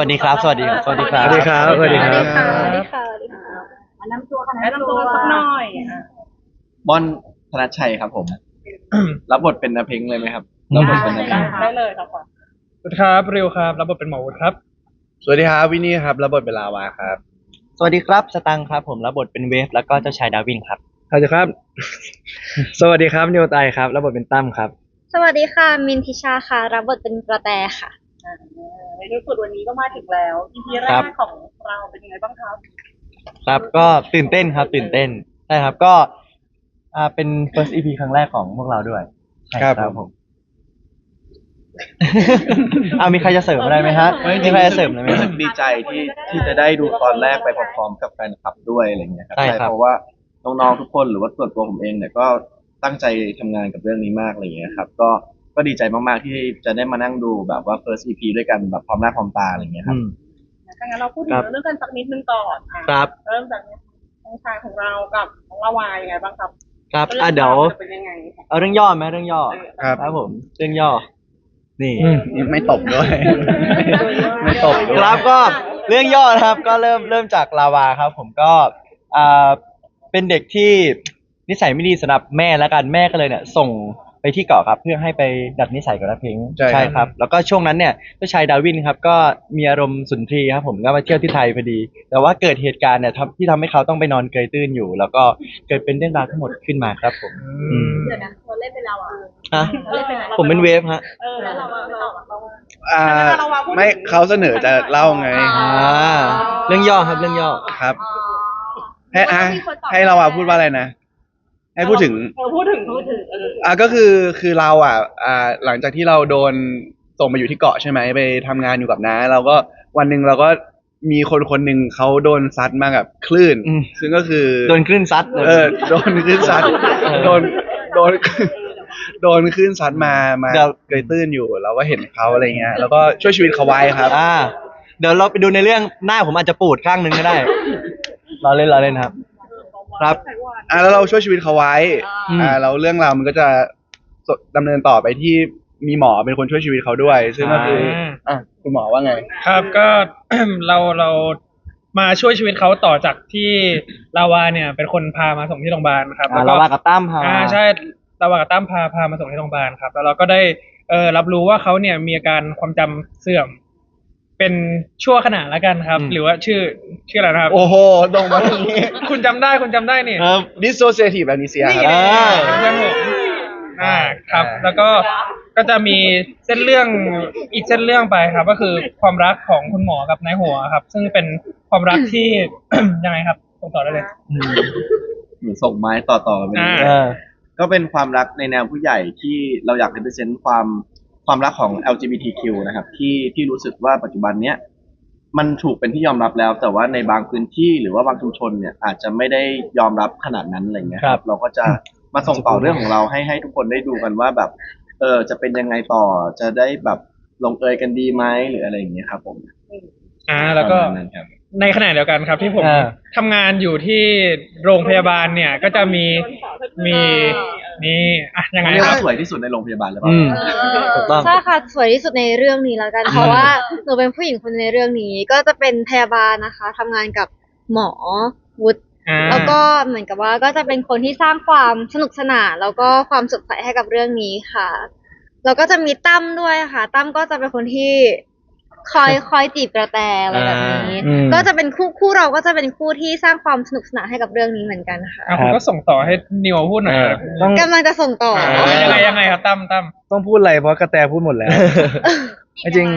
วัสดีครับ สวัสดีครับสวัสดีครับ สวัสดีครับ สวัสดีครับ สวัสดีค่ะสวัสดีค่ะแนะนำตัวค่ะแนะนำตัวสักหน่อยอะบอนธนชัยครับผม รับบทเป็นนาเพ็งเลยไหมครับ รับบทเป็นนาเพ็งได้เลยครับก่อนสวัสดีครับริวครับ รับบทเป็นหมอวุฒิครับ สวัสดีครับวินนี่ครับ รับบทเป็นลาวาครับ สวัสดีครับ สตังค์ครับ ผม รับบทเป็นเวฟ แล้วก็เจ้าชายดาวินครับสวัสดีครับ สวัสดีครับนิวไตครับ รับบทเป็นตั้มครับ สวัสดีค่ะ มินทิชาค่ะ รับบทเป็นกระแตค่ะ ในที่สุดวันนี้ก็มาถึงแล้ว EP แรครักบของเราเป็นยังไงบ้างครับ ครับก็ตื่นเต้นครับ ตื่นเต้นใช่ครับก็อ่าเป็น first EP ครั้งแรกของพวกเราด้วยใช่ครับผมเอามีใครจะเสริมอะไรไหมฮะเฮ้ยมีใครจะเสริมอะไรไหม รู้ฮะสึกดีใจที่ที่จะได้ดูตอนแรกไปพร้อมๆกับแฟนคลับด้วยอะไรเงี้ยครับใช่ครับ เพราะว่าน้องๆทุกคนหรือว่าส่วนตัวผมเองเนี่ยก็ตั้งใจทำงานกับเรื่องนี้มากอะไรเงี้ยครับ ก็ ก็ดีใจมากๆที่จะได้มานั่งดูแบบว่า first EP ด้วยกันแบบพร้อมหน้าพร้อมตาอะไรเงี้ยครัอืบมถ้างั้นเราพูดถึครังบเรื่องกันสักนิดนึงก่อนอะครับ เริ่มจากน้องชายของเรากับน้องละวายยังไงบ้างครับครับอะเดี๋ยว จะเป็นยังไงเอาเรื่องย่อไหมเรื่องย่อครับ ครับผม เรื่องย่อ นี่ ไม่ตบด้วย ไม่ตบด้วย ครับก็เรื่องย่อนะครับก็เริ่มเริ่มจากลาวาครับ ผมก็อ่าเป็นเด็กที่นิสัยไม่ดีสำหรับแม่แล้วกันแม่ก็เลยเนี่ย ส่ง ไปที่เกาะครับเพื่อให้ไปดัดนิสัยกับนักเพลงใช่ครับ ครับ แล้วก็ช่วงนั้นเนี่ยเจ้าชายดาวินครับก็มีอารมณ์สุนทรีครับผมก็มาเที่ยวที่ไทยพอดี แต่ว่าเกิดเหตุการณ์เนี่ยทำที่ทำให้เขาต้องไปนอนเกยตื้นอยู่ แล้วก็เกิดเป็นเรื่องราวทั้งหมดขึ้นมาครับผมอืมเดี๋ยวนะเราเล่นเป็นเราอะฮะเราเล่นเป็นอะไรผมเป็นเวฟฮะ เออแล้วเราไม่ตอบเราว่าอ่าเราวางพูดถึงไม่เขาเสนอจะเล่าไง อ่า เรื่องย่อครับเรื่องย่อ ครับ อ๋อให้อะให้เราอะพูดว่าอะไรนะ ให้พูดถึง เออพูดถึงพูดถึงเอออะก็คือคือเราอะอ่าหลังจากที่เราโดนส่งมาอยู่ที่เกาะใช่ไหมไปทำงานอยู่กับน้าเราก็วันหนึ่งเราก็มีคนคนหนึ่งเขาโดนซัดมากับคลื่น อืม ซึ่งก็คือโดนคลื่นซัดเลย เออโดนคลื่นซัดเออโดนโดนโดนคลื่นซัดมามาเดี๋ยว เกยตื้นอยู่เราก็เห็นเขาอะไรเงี้ยแล้วก็ช่วยชีวิตเขาไว้ครับ อ่า เดี๋ยวเราไปดูในเรื่องหน้าผมอาจจะปูดข้างหนึ่งก็ได้ เราเล่นเราเล่นครับ ครับ อะแล้วเราช่วยชีวิตเขาไว้อืม อ่าแล้วเรื่องราวมันก็จะดำเนินต่อไปที่มีหมอเป็นคนช่วยชีวิตเขาด้วย ซึ่งก็คืออะคุณหมอว่าไง ครับก็ เราเรามาช่วยชีวิตเขาต่อจากที่ลาวาเนี่ย เป็นคนพามาส่งที่โรงพยาบาลครับอ่าแล้วเราก็ว่ากับตั้มพา อ่าใช่ลาวากับตั้มพาพามาส่งที่โรงพยาบาลครับ แล้วเราก็ได้เออรับรู้ว่าเขาเนี่ยมีอาการความจำเสื่อม เป็นชั่วขณะแล้วกันครับหรือว่าชื่อชื่ออะไรนะครับ โอ้โหตรงมาตรงนี้คุณจำได้คุณจำได้นี่ครับ dissociative amnesia นี่ครับอ่าเพื่อนผมอ่าครับ อ่า แล้วก็ก็จะมีเส้นเรื่องอีกเส้นเรื่องไปครับ ก็คือความรักของคุณหมอกับนายหัวครับ ซึ่งเป็นความรักที่ ยังไงครับส่งต่อได้เลย อืมเหมือนส่งไม้ต่อๆกันไปเรื่อยๆเออก็เป็นความรักในแนวผู้ใหญ่ที่เราอยาก represent ความ ความรักของ LGBTQ นะครับ ที่ที่รู้สึกว่าปัจจุบันเนี้ยมันถูกเป็นที่ยอมรับแล้ว แต่ว่าในบางพื้นที่หรือว่าบางชุมชนเนี่ยอาจจะไม่ได้ยอมรับขนาดนั้นอะไรเงี้ยครับ เราก็จะมาส่งต่อเรื่องของเราให้ให้ทุกคนได้ดูกันว่าแบบเออจะเป็นยังไงต่อจะได้แบบลงเอยกันดีไหมหรืออะไรอย่างเงี้ยครับ ผมอ่าแล้วก็ ประมาณนั้นครับ ในขณะเดียวกันครับที่ผมอ่า ทำงานอยู่ที่โรงพยาบาลเนี่ย ก็จะมีมีนี่อะยังไงเรียกครับว่าสวยที่สุดในโรงพยาบาลหรือเปล่า อืม ถูกต้อง ใช่ค่ะสวยที่สุดในเรื่องนี้แล้วกัน เพราะว่าหนูเป็นผู้หญิงคนในเรื่องนี้ ก็จะเป็นพยาบาลนะคะทำงานกับหมอวุฒิอ่าแล้วก็เหมือนกับว่าก็จะเป็นคนที่สร้างความสนุกสนานแล้วก็ความสดใสให้กับเรื่องนี้ค่ะแล้วก็จะมีตั้มด้วยค่ะตั้มก็จะเป็นคนที่ คอยคอยจีบกระแตอะไรแบบนี้ อ่าอืม ก็จะเป็นคู่คู่เราก็จะเป็นคู่ที่สร้างความสนุกสนานให้กับเรื่องนี้เหมือนกันค่ะอะผมก็ส่งต่อให้นิวพูดหน่อยครับต้องกำลังจะส่งต่อ อ่ายังไงยังไงครับตั้มตั้ม ต้องพูดอะไรเพราะกระแตพูดหมดแล้ว จริง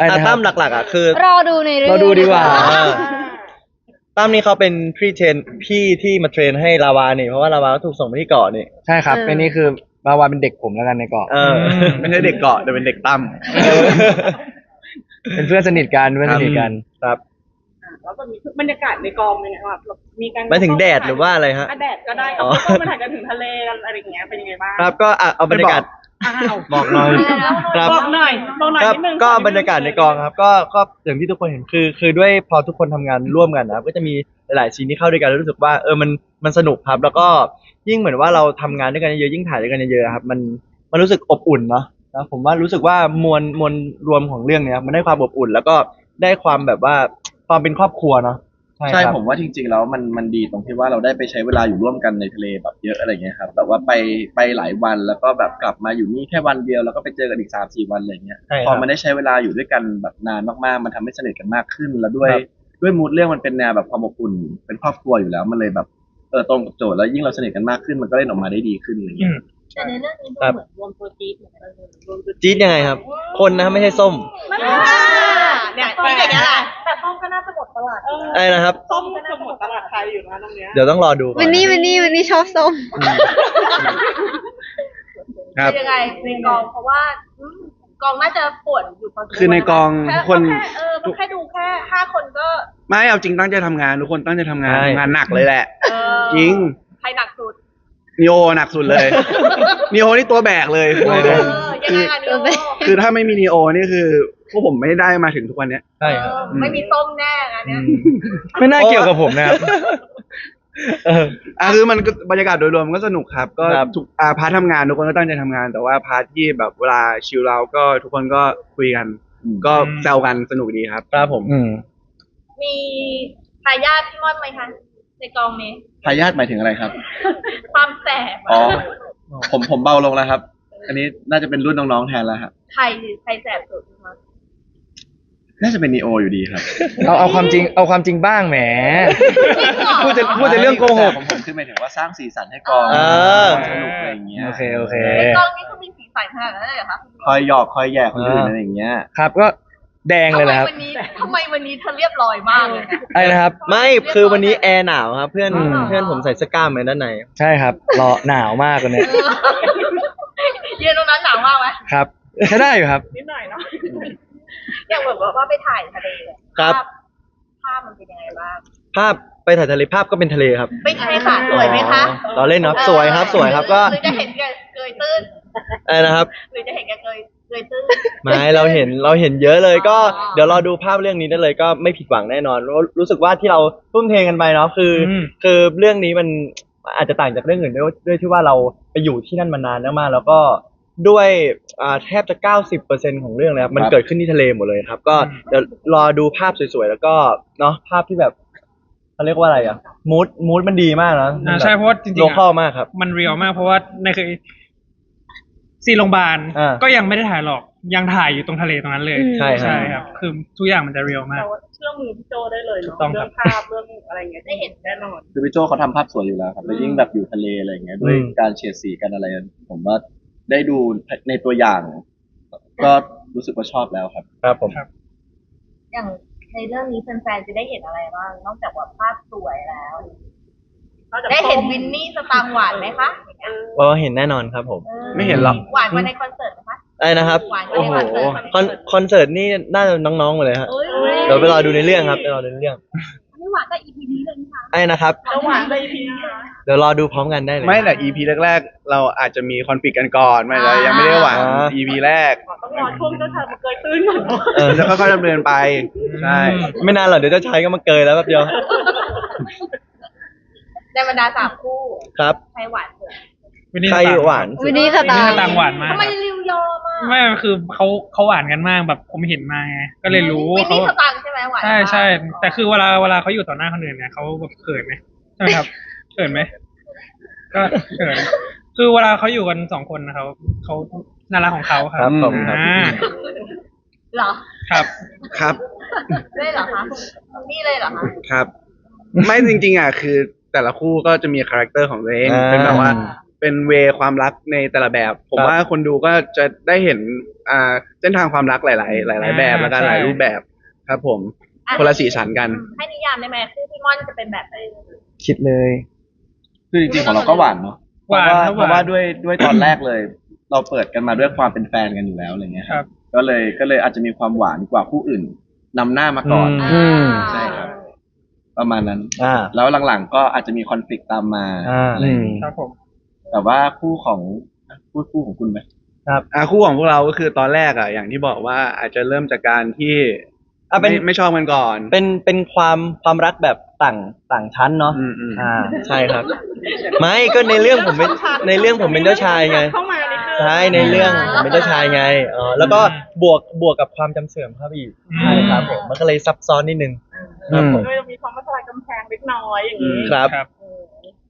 อะตั้มหลักๆอะคือรอดูในเรื่องเราดูดีกว่าค่ะเออตั้มนี่เขาเป็นพี่เทรนพี่ที่มาเทรนให้ลาวานี่เพราะว่าลาวาก็ถูกส่งไปที่เกาะนี่ใช่ครับเป็นนี่คือมาวาเป็นเด็กผมแล้วกันในเกาะเออไม่ใช่เด็กเกาะแต่เป็นเด็กตั้ม เออเป็นเพื่อนสนิทกันเพื่อนสนิทกันครับแล้วก็มีบรรยากาศในกองเป็นยังไงครับมีการหมายถึงแดดหรือว่าอะไรฮะ อะแดดก็ได้ครับอ๋อแล้วก็มาถ่ายกันถึงทะเลกันอะไรอย่างเงี้ยเป็นยังไงบ้างครับก็อะเอาบรรยากาศ อ้าวบอกหน่อย ครับ บอกหน่อยบอกหน่อยครับนิดนึงก็บรรยากาศในกองครับ ก็ก็อย่างที่ทุกคนเห็นคือ คือด้วยพอทุกคนทำงานร่วมกันนะครับก็จะมีหลายๆซีนที่เข้าด้วยกันแล้วรู้สึกว่าเออมันมันสนุกครับ แล้วก็ยิ่งเหมือนว่าเราทำงานด้วยกันเยอะๆยิ่งถ่ายด้วยกันเยอะๆครับ มันมันรู้สึกอบอุ่นเนาะ นะผมว่ารู้สึกว่ามวลมวลรวมของเรื่องเนี้ยมันได้ความอบอุ่น แล้วก็ได้ความแบบว่าความเป็นครอบครัวเนาะใช่ครับ ผมว่าจริง ๆ แล้วมันมันดีตรงที่ว่าเราได้ไปใช้เวลาอยู่ร่วมกันในทะเลแบบเยอะอะไรเงี้ยครับแบบว่าไปไปหลายวันแล้วก็แบบกลับมาอยู่นี่แค่วันเดียวแล้วก็ไปเจอกันอีกสามสี่วันอะไรเงี้ยใช่ครับพอมันได้ใช้เวลาอยู่ด้วยกันแบบนานมากๆ มันทำให้สนิทกันมากขึ้น แล้วด้วยครับด้วยมูดเรื่องมันเป็นแนวแบบความอบอุ่นเป็นครอบครัวอยู่แล้วมันเลยแบบเออตรงกับโจทย์แล้วยิ่งเราสนิทกันมากขึ้นมันก็เล่นออกมาได้ดีขึ้นอะไรอืเงี้ยม แต่ในเรื่องนี้ดูครับเหมือนรวมตัวจี๊ดเหมือนกันเลยรวมตัวจี๊ดยังไงครับ คนนะไม่ใช่ส้มเนี่ยต้เป็นอย่างนี้ยแหละแต่ส้มก็น่าจะหมดตลาดไอ้นะครับ ส้มก็หมดตลาดไทยอยู่นะตรงเนี้ยเดี๋ยวต้องรอดูก่อนวันนี้วันนี้วันนี้ชอบส้มอืมครับ เป็นยังไงในกองเพราะว่าอืมกองน่าจะปวดอยู่พอสมควรคือในกองแค่ทุกคนแค่เออแค่ดูแค่ห้าคนก็ไม่เอาจริงตั้งใจทำงาน ทุกคนตั้งใจทำงานใช่ ทำงานหนักเลยแหละ เออจริง ใครหนักสุด นิโอหนักสุดเลย นิโอนี่ตัวแบกเลยพูดเอเลยอยังไงอันนี้คือคือถ้าไม่มีนิโอนี่คือพวกผมไม่ได้มาถึงทุกวันเนี้ย ใช่ครับเออไม่มีส้มแน่งานเนี้ย ไม่น่าเกี่ยวกับผมนะครับ เออ อะคือมันก็บรรยากาศโดยรวมก็สนุกครับ ก็ครับ ทุกอ่าพาร์ททำงานทุกคนก็ตั้งใจทำงาน แต่ว่าพาร์ทที่แบบเวลาชิลเราก็ทุกคนก็คุยกัน ก็อืมแซวกันสนุกดีครับ ครับผม อืมมีทายาทพี่ม่อนไหมคะ ในกองนี้ ทายาทหมายถึงอะไรครับ ความแสบอ๋อ ผมผมเบาลงแล้วครับ อันนี้น่าจะเป็นรุ่นน้องๆแทนแล้วครับใครใครแสบสุดคะน่าจะเป็นนีโออยู่ดีครับเอาเอาความจริงเอาความจริงบ้างแหม พูดจะพูดจะเรื่องโกหกแต่ของผมคือหมายถึงว่าสร้างสีสันให้กองเออสนุกอะไรอย่างเงี้ยโอเคโอเค ในกองนี้ต้องมีสีสันขนาดนั้นเลยเหรอคะคอยหยอกคอยแย่คนอื่นอะไรอย่างเงี้ย ครับก็ แดงเลยนะครับ ทำไมวันนี้ทำไมวันนี้เธอเรียบร้อยมากเลยนะไอ้นะครับ ไม่คือวันนี้แอร์หนาวครับเพื่อนอืม เพื่อนผมใส่เสื้อกล้ามมาด้านในใช่ครับรอหนาวมากวันนี้ยืนตรงนั้นหนาวมากไหมครับใช้ได้อยู่ครับ นิดหน่อยเนาะอย่างแบบว่าไปถ่ายทะเลอะครับ ภาพภาพมันเป็นยังไงบ้าง ภาพไปถ่ายทะเลภาพก็เป็นทะเลครับไม่ใช่ค่ะสวยไหมคะเราเล่นครับสวยครับสวยครับก็หรือจะเห็นแกเกยตื้นไอ้นะครับ หรือจะเห็นแกเกย เกยตื้นไม่เราเห็นเราเห็นเยอะเลยก็อ๋อ เดี๋ยวรอดูภาพเรื่องนี้ได้เลยก็ไม่ผิดหวังแน่นอนรู้รู้สึกว่าที่เราทุ่มเทกันไปเนาะคืออม คือเรื่องนี้มันอาจจะต่างจากเรื่องอื่นด้วยด้วยที่ว่าเราไปอยู่ที่นั่นมานานมากๆแล้วก็ด้วยอ่าแทบจะ 90%ของเรื่องเลยครับมันครับเกิดขึ้นที่ทะเลหมดเลยครับ ก็เดี๋ยวรอดูภาพสวยๆแล้วก็เนาะภาพที่แบบเขาเรียกว่าอะไรอะมูดมูดมันดีมากเนาะอ่าใช่เพราะว่าจริงโลๆคอลอะมากครับ มันเรียลมากเพราะว่าในคือ ซีนโรงพยาบาลอ่าก็ยังไม่ได้ถ่ายหรอกยังถ่ายอยู่ตรงทะเลตรงนั้นเลย อืม ใช่ครับ ใช่ครับ คือทุกอย่างมันจะเรียลมาก แต่ว่าเชื่อมือพี่โจได้เลยถูกเนาะต้องครัเรื่บ องภาพเรื่องอะไรเงี้ยได้เห็นแน่นอน คือพี่โจเขาทำภาพสวยอยู่แล้วครับแล้วยิ่งแบบอยู่ทะเลอะไรอย่างเงี้ยด้วยอืม การเฉดสีกันอะไร ผมว่าได้ดูในตัวอย่าง ก็รู้สึกว่าชอบแล้วครับ ครับผมอย่างในเรื่องนี้แฟนๆจะได้เห็นอะไรบ้างนอกจากว่าภาพสวยแล้วได้เห็นวินนี่สตางค์หวานไหมคะก็เห็นแน่นอนครับผมออไม่เห็นหรอก หวานกว่าในคอนเสิร์ตไหมคะไอ้นะครับ หวานกว่าโอ้ในโห คอนเสิร์ตคอนคอนเสิร์ตนี่น่าจะน้องๆหมดเลยฮะเอ้ยเดี๋ยวไปรอดูในเรื่องครับไปรอดูในเรื่องไม่หวานก็ EP นี้เลยนะคะไอ้นะครับแล้วหวานได้พีนะเดี๋ยวรอดูพร้อมกันได้เลย ไม่แต่ EP แรกๆ เราอาจจะมีคอนฟ lict กันก่อนไม่เรายังไม่ได้หวังอ่า EP แรกต้องรอช่วงเจ้าชายมาเกยตื้นก่อนเออจะค่อยๆดำเนินไป ใช่ ไม่นานหรอกเดี๋ยวเจะใช้ก็มาเกยแล้วแป๊บเดียว ในบรรดาสามคู่ครับ ใครหวานสุดวินนี่ใครสตางค์หวานวันนี้สวินตานี่ร์สตางค์หวานมากทำไมริวยอมอะไม่คือเขาเขาหวานกันมากแบบผมเห็นมาไงก็เลยรู้วินเขานี่สตางค์ใช่ไหมหวานใช่ใช่แต่คือเวลาเวลาเขาอยู่ต่อหน้าคนอื่นเนี่ยเขาแบบเขินไหมใช่ไหมครับเขินไหมก็เขินคือเวลาเขาอยู่กันสองคนนะครับเขาน่ารักของเขาคครัรับบผมครับ อ่าเหรอครับ ครับ ได้เหรอคะนี่เลยเหรอคะ ครับ ไม่จริงๆอะคือ แต่ละคู่ก็จะมีคาแรคเตอร์ของตัวเองอ่า เป็นแบบว่า เป็นเวความรักในแต่ละแบบ ผมครับว่าคนดูก็จะได้เห็นอ่าเส้นทางความรักหลาย ๆ หลาย ๆ แบบแล้วกันใช่หลายรูปแบบครับ ผมอะคนละสีสันกัน ให้นิยามได้ไหมคู่พี่ม่อนจะเป็นแบบไหน คิดเลย คือจริงๆของเราก็หวานเนาะเพหวาราะนว่าครับเพราะว่าหวานด้วยด้วยตอนแรกเลย เราเปิดกันมาด้วยความเป็นแฟนกันอยู่แล้วอะไรเงี้ยครับก็เลยก็เลยอาจจะมีความหวานกว่าคู่อื่นนำหน้ามาก่อน อืม ใช่ครับ ประมาณนั้น อ่า แล้วหลังๆ ก็อาจจะมีคอน FLICT ตามมาอ่า อะไรอย่างงี้ครับผม แต่ว่าคู่ของพูดคู่ของคุณไหม อ่าคู่ของพวกเราก็คือตอนแรกอะอย่างที่บอกว่าอาจจะเริ่มจากการที่อะเป็น ไม่ไม่ชอบกันก่อนเป็นเป็นความความรักแบบต่างต่างชั้นเนาะอืมอืมอ่าใช่ครับ ไม่ก็ในเรื่องผมเป็นในเรื่องผมเป็นเจ้าชายไง เข้ามานิดนึงใช่ในเรื่องผมเป็นเจ้าชายไงอ๋อแล้วก็บวกบวกกับความจำเสื่อมครับอีกใช่ครับผมมันก็เลยซับซ้อนนิดนึง ครับผม ก็จะมีความมาทลายกำแพงเล็กน้อยอย่างนี้ครับครับ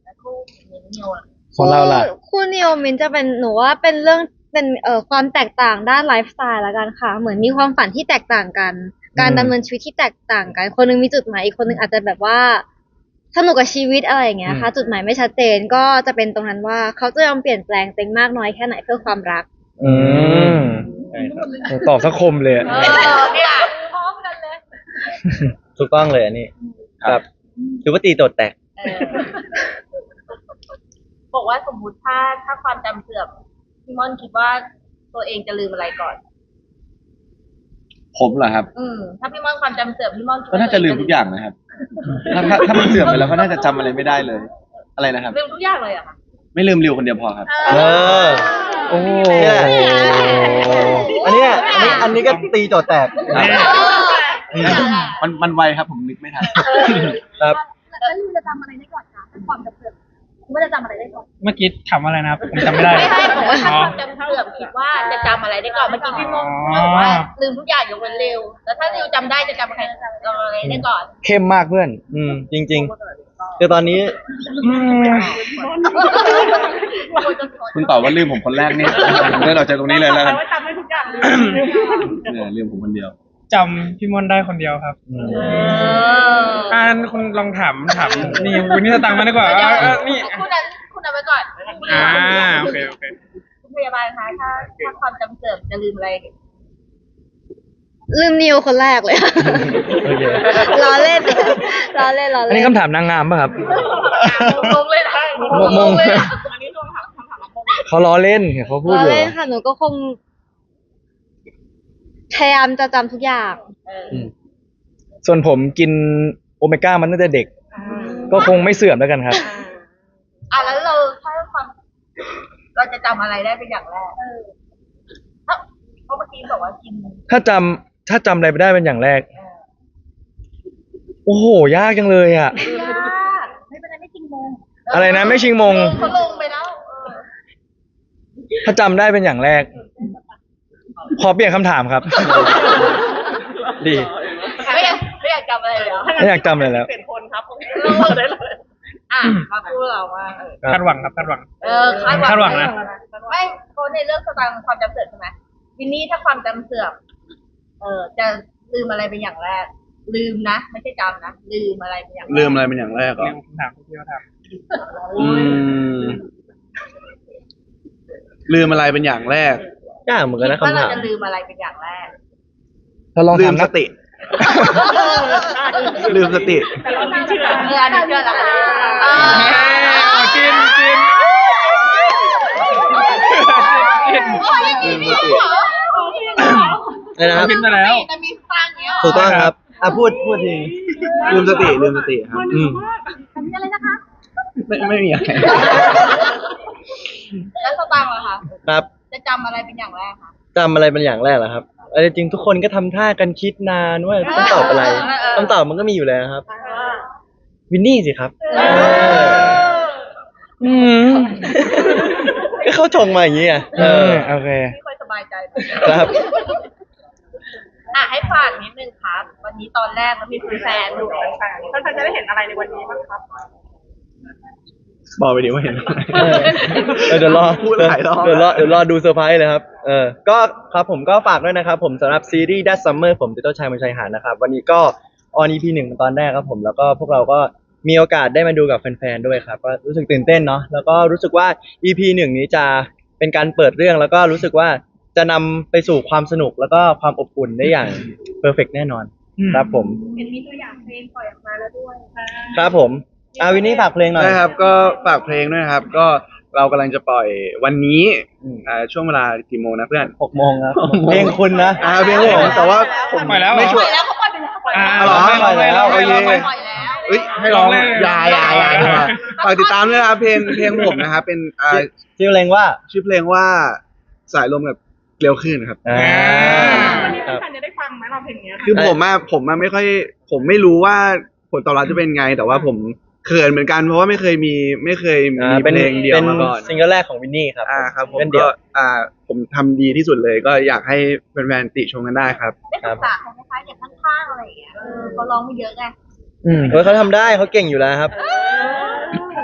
แล้วคู่มินนิวอะของเราล่ะ คู่คู่นิวมินจะเป็นหนูว่าเป็นเรื่องเป็นเอ่อความแตกต่างด้านไลฟ์สไตล์ละกันค่ะ เหมือนมีความฝันที่แตกต่างกัน การอืม ดำเนินชีวิตที่แตกต่างกัน คนหนึงมีจุดหมายอีกคนหนึงอาจจะแบบว่าสนุกกับชีวิตอะไรอย่างเงี้ยค่ะ จุดหมายไม่ชัดเจนก็จะเป็นตรงนั้นว่าเขาจะยอมเปลี่ยนแปลงเต็งมากน้อยแค่ไหนเพื่อความรัก อืมใช่ครับตอบสักคมเลยอะ เออเนี่ยพร้อมกันเลย ถูกต้องเลยอันนี้ครับถือว่าตีโจทย์แตก เออบอกว่าสมมุติถ้าถ้าความจำเสื่อมพี่ม่อนคิดว่าตัวเองจะลืมอะไรก่อน ผมเหรอครับ อืม ถ้าพี่ม่อนความจำเสื่อมพี่ม่อนคิดก็ว่าน่าจะลืมทุกอย่างนะครับ ถ้าถ้าถ้ามันเสื่อมไปแล้วก็น่าจะจำอะไรไม่ได้เลย อะไรนะครับ ลืมทุกอย่างเลยเหรอะค่ะไม่ลืมริวคนเดียวพอครับ เออ โอ้โหอันเนี้ยอันนี้อันนี้ก็ตีโจทย์แตกมั นมันไวครับผมนึกไม่ทันครับแล้วลืมจะจำอะไรได้ก่อนคะถ้าความจำเสื่อมคิดว่าจะจำอะไรได้ก่อนเมื่อกี้ถามอะไรนะครับผมจำไม่ได้ไม่ใช่ผมว่าถ้าอ๋อความจำเสื่อมคิดว่าจะจำอะไรได้ก่อนเมื่อกี้พี่ม่อนอ๋อบอกว่าลืมทุกอย่างยกเว้นเร็วแล้วถ้าเร็วจำได้จะจำอะไรจำอะไรได้ก่อนเข้มมากเพื่อน อืมจริง ๆ คือตอนนี้คุณตอบว่าลืมผมคนแรกนี่ผมได้เราใจตรงนี้เลยแล้วกันว่าจำได้ทุกอย่างเลยเนี่ยลืมผมคนเดียว จำพี่มอนได้คนเดียวครับอืมอ่านคุณลองถามถามนี่วินนี่สตังค์มาดีกว่าอะอะนี่คุณนั้นคุณนั้นไปก่อนอ่าโอเคโอเคคุณพยาบาลคะถ้าถ้าความจำเสื่อมจะลืมอะไรลืมนิวคนแรกเลย โอเคล้อเล่น ล้อเล่นล้ออันเล่นี้นคำถามนางงามป่ะครับงงเลยนะงงเลยนะ อันนี้โดนถามคำถามมาโมเขาล้อเล่นเห็นเขาพูดล้ออยู่เล่นค่ะ หนูก็คง พยายามจะจำทุกอย่างเออส่วนผมกินโอเมก้ามันตั้งแต่เด็ก ก็คงไม่เสื่อมแล้วกันครับ อะแล้วเราถ้าความเราจะจำอะไรได้เป็นอย่างแรกถ้าเพราะเมื่อกี้บอกว่ากินถ้าจำถ้าจำอะไรไปได้เป็นอย่างแรก โอ้โห ยากจังเลยอะ ยากไม่เป็นไรไม่จริงมงอะไรนะไม่ชิงมง เขาลงไปแล้วเออถ้าจำได้เป็นอย่างแรก ขอเปลี่ยนคำถามครับ ดี ไม่อยากไม่อยากจำอะไรเลยเหรอไม่อยากจำเลยแล้ว เปลี่ยนคนครับผมลงได้เลยอะมาพูดเราว่าเออครับคาดหวังครับคาดหวัง เออคาดหวังคาดหวังนะ ไม่เพราะในเรื่องสตางค์ความจำเสื่อมใช่ไหมวินนี่ถ้าความจำเสื่อมเออจะลืมอะไรเป็นอย่างแรก ลืมนะ ไม่ใช่จำนะลืมอะไรเป็นอย่างแรกลืมอะไรเป็นอย่างแรกเหรเรื่อองคำถามที่พี่เขาถามอืมลืมอะไรเป็นอย่างแรก ยากเหมือนกันนะคิดว่าคำเราถามจะลืมอะไรเป็นอย่างแรก เราลองลืถามมสนักติ ลืมสติ แต่เราไม่เชื่อเอออันนี้เชื่อแล้วเอเอ้ยอเอากินกินกินโอ้ยอย่างนี้นี่เหรอนะครับกินไปแล้วจะมีสตางค์เนี้ยเหรอถูกต้องครับอะพูดพูดทีลืมสติลืมสติครับ อืมอันนี้อะไรนะคะไม่ไม่มีอะไรแล้วสตางค์เหรอคะ ครับ จะจำอะไรเป็นอย่างแรกคะ จำอะไรเป็นอย่างแรกเหรอครับเออจริงๆทุกคนก็ทำท่ากันคิดนานว่าต้องตอบอะไรคำตอบมันก็มีอยู่แล้วครับ วินนี่สิครับอืมก็เขาชงมาอย่างนี้อะเออโอเค ไม่ค่อยสบายใจครับ อะให้ฝากนิดนึงครับ วันนี้ตอนแรกมันมีแฟนๆดูแฟนๆท่านจะได้เห็นอะไรในวันนี้บ้างครับ บอกไปดิว่าเห็นอะไร เออเออเดี๋ยวรอพูดหลายรอบเดี๋ยวรอเดี๋ยวรอดูเซอร์ไพรส์เลยครับ เออ ก็ครับผมก็ฝากด้วยนะครับ ผมสำหรับซีรีส์ That Summer ผมติโต้ชายบนชายหาดนะครับ วันนี้ก็ออน EP หนึ่งตอนแรกครับผมแล้วก็พวกเราก็มีโอกาสได้มาดูกับแฟนๆด้วยครับ ก็รู้สึกตื่นเต้นเนาะแล้วก็รู้สึกว่า EP หนึ่งนี้จะเป็นการเปิดเรื่องแล้วก็รู้สึกว่าจะนำไปสู่ความสนุกแล้วก็ความอบอุ่นได้อย่างเพอร์เฟกแน่นอน ครับผม เห็นมีตัวอย่างเพลงปล่อยออกมาแล้วด้วยครับผม อาวินนี่ฝากเพลงหน่อยได้ครับ ก็ฝากเพลงด้วยนะครับ ก็เรากำลังจะปล่อยวันนี้อืม อ่าช่วงเวลากี่โมงนะเพื่อน หกโมงครับหกโมง เพลงคุณนะ อ่าเพลงผมแต่ว่าผม ปล่อยแล้วเหรอ ไม่ปชัวล่อร์ยแล้วเขาปล่อยไปแล้วปล่อยอ่าแล้วอ๋อลองเลยลองเลยลองเลยลองเลยโอเคปล่อยแล้วเอ้ยให้ร้องร้องเลยอยาอยาอยาดีกว่าฝากติดตามด้วยนะครับเพลงเพลงผมนะครับเป็นอ่าชื่อเพลงว่าชื่อเพลงว่าสายลมกับเกลียวขึ้นครับ อ่าวันนี้ครับแฟนๆจะได้ฟังไหมเราเพลงเนี้ย คือผมอะผมอะไม่ค่อย ผมไม่รู้ว่าผลตอบรับจะเป็นไง แต่ว่าผม เขินเหมือนกันเพราะว่าไม่เคยมีไม่เคยมีอ่าเพลงเดียวเป็นมาก่อนซิงเกิลแรกของวินนี่ครับอ่าครับผมเป็นเดี่ก็ยว อ่าผมทำดีที่สุดเลยก็อยากให้แฟนๆติชมกันได้ครับ ได้ศึกษาเขาไหมคะอย่างข้างๆอะไรอย่างเงี้ยเออเขาร้องไม่เยอะไงอืมเฮ้ยเขาทำได้เขาเก่งอยู่แล้วครับ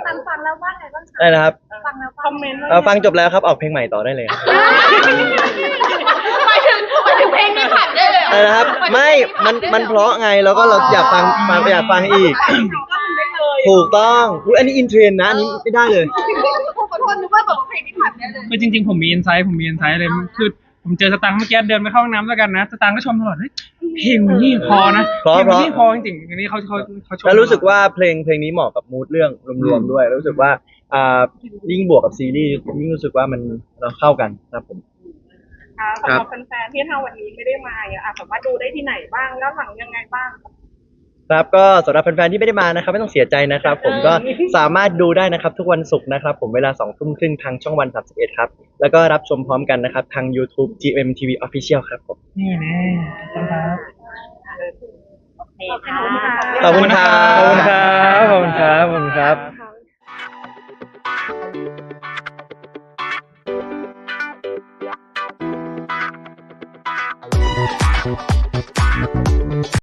ฟังฟังแล้วว่าไงบ้างคะได้นะครับฟังแล้วคอมเมนต์ เอ่อฟังจบแล้วครับออกเพลงใหม่ต่อได้เลยครับหมายถึงหมายถึงเพลงนี้ผ่านได้เลยเหรออะไรนะครับ ไม่มันมันเพราะไงแล้วก็เราอยากฟังฟังอยากฟังอีก ก็มันได้เลย ถูกต้องอุ๊ยอันนี้อินเทรนด์นะอันนี้ไม่ได้เลย ขอโทษนึกว่าแบบว่าเพลงนี้ผ่านได้เลย คือจริงๆ ผมมีอินไซต์ผมมีอินไซต์เลยคือผมเจอสตังค์เมื่อกี้เดินไปเข้าห้องน้ำแล้วกันนะสตังค์ก็ชมตลอดเฮ้ยเพลงมันนี่พอนะเพราะ เพลงมันนี่เพพราะอจริงๆอันนี้เขาเขาเขาชมแล้วรู้สึกว่าเพลงเพลงนี้เหมาะกับมูดเรื่องรวมๆด้วยแล้วรู้สึกว่าอ่ายิ่งบวกกับซีรีส์ยิ่งรู้สึกว่ามันเราเข้ากันครับผมค่ะสำหรับแฟนๆที่ถ้าวันนี้ไม่ได้มาอะอะสามารถดูได้ที่ไหนบ้างแล้วหลังยังไงบ้าง ครับก็สำหรับแฟนๆที่ไม่ได้มานะครับไม่ต้องเสียใจนะครับ ผมก็สามารถดูได้นะครับ ทุกวันศุกร์นะครับ ผมเวลา2องทุ่มครึ่งทางช่องวัน 31 ครับ แล้วก็รับชมพร้อมกันนะครับ ทาง YouTube GMTV Official ครับผมนี่น่ครับโอเคค่ะขอบคุณครับ ขอบคุณครับขอบคุณครับขอบคุณครับ